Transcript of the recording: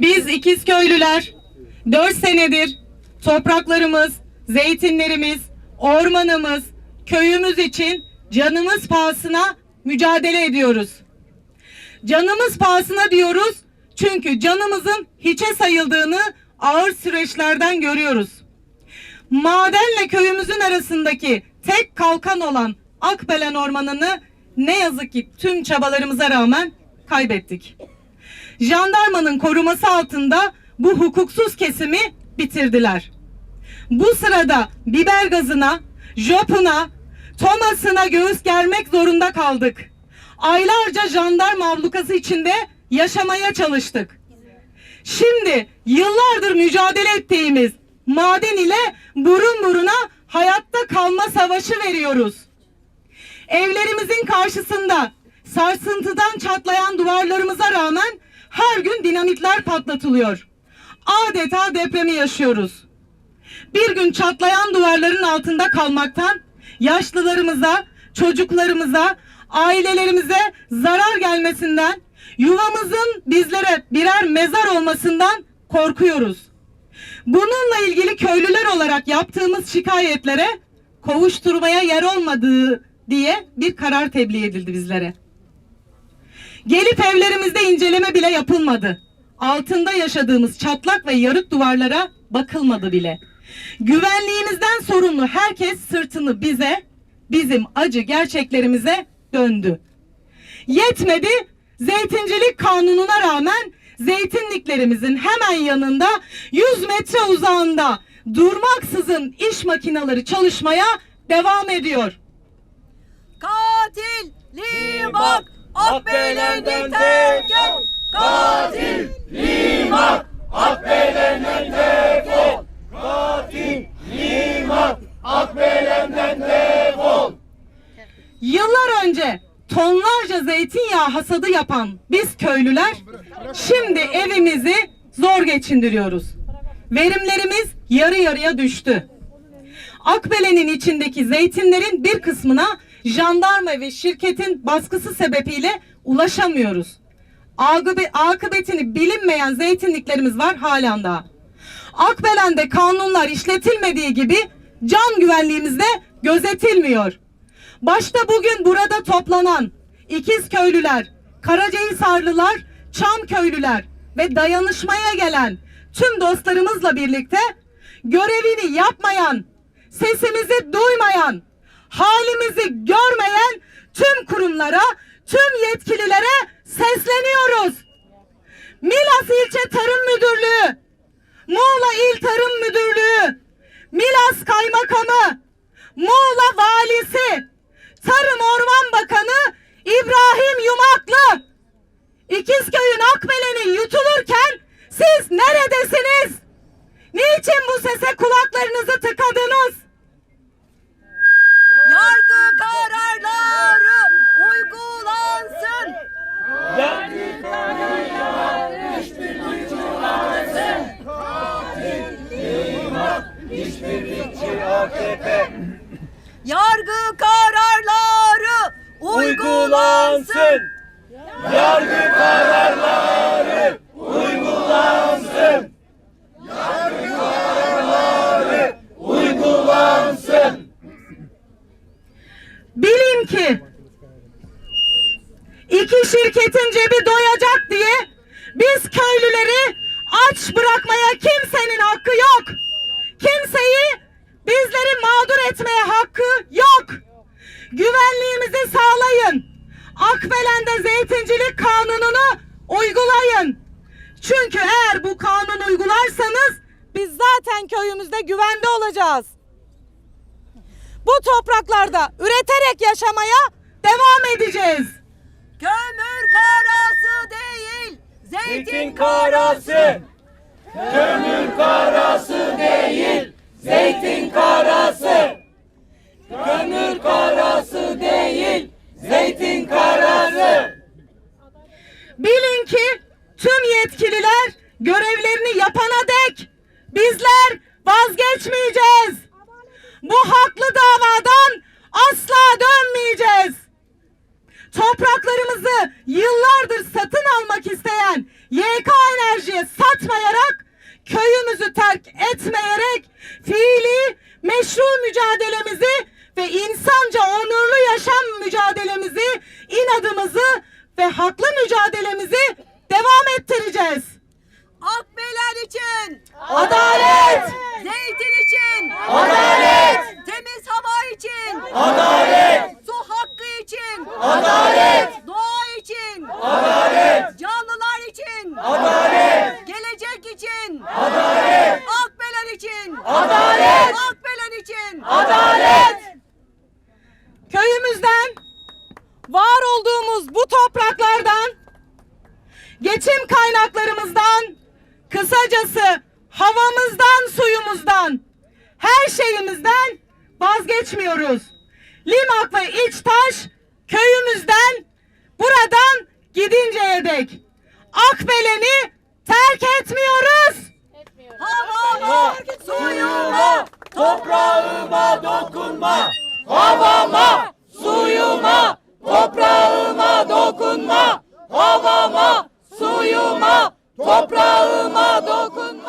Biz ikiz köylüler 4 senedir topraklarımız, zeytinlerimiz, ormanımız, köyümüz için canımız pahasına mücadele ediyoruz. Canımız pahasına diyoruz çünkü canımızın hiçe sayıldığını ağır süreçlerden görüyoruz. Madenle köyümüzün arasındaki tek kalkan olan Akbelen Ormanı'nı ne yazık ki tüm çabalarımıza rağmen kaybettik. Jandarmanın koruması altında bu hukuksuz kesimi bitirdiler. Bu sırada biber gazına, jopuna, tomasına göğüs germek zorunda kaldık. Aylarca jandarma ablukası içinde yaşamaya çalıştık. Şimdi yıllardır mücadele ettiğimiz maden ile burun buruna hayatta kalma savaşı veriyoruz. Evlerimizin karşısında sarsıntıdan çatlayan duvarlarımıza rağmen her gün dinamitler patlatılıyor. Adeta depremi yaşıyoruz. Bir gün çatlayan duvarların altında kalmaktan yaşlılarımıza, çocuklarımıza, ailelerimize zarar gelmesinden, yuvamızın bizlere birer mezar olmasından korkuyoruz. Bununla ilgili köylüler olarak yaptığımız şikayetlere kovuşturmaya yer olmadığı diye bir karar tebliğ edildi bizlere. Gelip evlerimizde inceleme bile yapılmadı. Altında yaşadığımız çatlak ve yarık duvarlara bakılmadı bile. Güvenliğimizden sorumlu herkes sırtını bize, bizim acı gerçeklerimize döndü. Yetmedi, zeytincilik kanununa rağmen zeytinliklerimizin hemen yanında 100 metre uzağında durmaksızın iş makineleri çalışmaya devam ediyor. Katil limak Akbeyler'den defol Katil limak Akbeyler'den defol Katil limak akbelenden defol. Yıllar önce tonlarca zeytinyağı hasadı yapan biz köylüler şimdi evimizi zor geçindiriyoruz. Verimlerimiz yarı yarıya düştü. Akbelen'in içindeki zeytinlerin bir kısmına jandarma ve şirketin baskısı sebebiyle ulaşamıyoruz. Akıbe- Akıbetini bilinmeyen zeytinliklerimiz var halen daha. Akbelen'de kanunlar işletilmediği gibi can güvenliğimiz de gözetilmiyor. Başta bugün burada toplanan ikiz köylüler, Karacahisarlılar, Çam köylüler ve dayanışmaya gelen tüm dostlarımızla birlikte görevini yapmayan, sesimizi duymayan, halimizi görmeyen tüm kurumlara, tüm yetkililere sesleniyoruz. Milas İlçe Tarım Müdürlüğü, Muğla İl Tarım Müdürlüğü, Milas Kaymakamı, Muğla Valisi, Tarım Orman Bakanı İbrahim Yumaklı, İkizköy'ün Akbelen'i yutulurken siz neredesiniz? Niçin bu sese kulaklarınızı tıkadınız? Yargı kararları uygulansın. İşbirlikçi AKP Yargı kararları uygulansın. Yargı kararları uygulansın. Yargı kararları uygulansın. Bilin ki iki şirketin cebi doyacak diye biz köylüleri aç bırakmaya kimsenin hakkı yok. Kimseyi bizleri mağdur etmeye hakkı yok. Güvenliğimizi sağlayın. Akbelen'de zeytincilik kanununu uygulayın. Çünkü eğer bu kanunu uygularsanız biz zaten köyümüzde güvende olacağız bu topraklarda üreterek yaşamaya devam edeceğiz. Kömür karası değil Zeytin karası, kömür karası değil, zeytin karası. Kömür karası değil, zeytin karası. Bilin ki tüm yetkililer görevlerini yapana dek bizler vazgeçmeyeceğiz. Bu haklı davadan asla dönmeyeceğiz. Topraklarımızı yıllardır satın almak isteyen YK Enerji'ye satmayarak, köyümüzü terk etmeyerek fiili meşru mücadelemizi ve insanca onurlu yaşam mücadelemizi, inadımızı ve haklı mücadelemizi devam ettireceğiz. Akbelen için, Adalet! zeytin için, Adalet! temiz hava için, Adalet! su hakkı için, Adalet! doğa için, Adalet! canlılar için, Adalet! gelecek için, Adalet! Akbelen için, Adalet! Akbelen için, Adalet! köyümüzden var olduğumuz bu topraklardan geçim kaynaklarımızdan kısacası havamızdan suyumuzdan her şeyimizden vazgeçmiyoruz. Limak ve İçtaş köyümüzden buradan gidinceye dek Akbelen'i dokunma. Havama, suyuma, toprağıma dokunma. Havama, suyuma, toprağıma dokunma.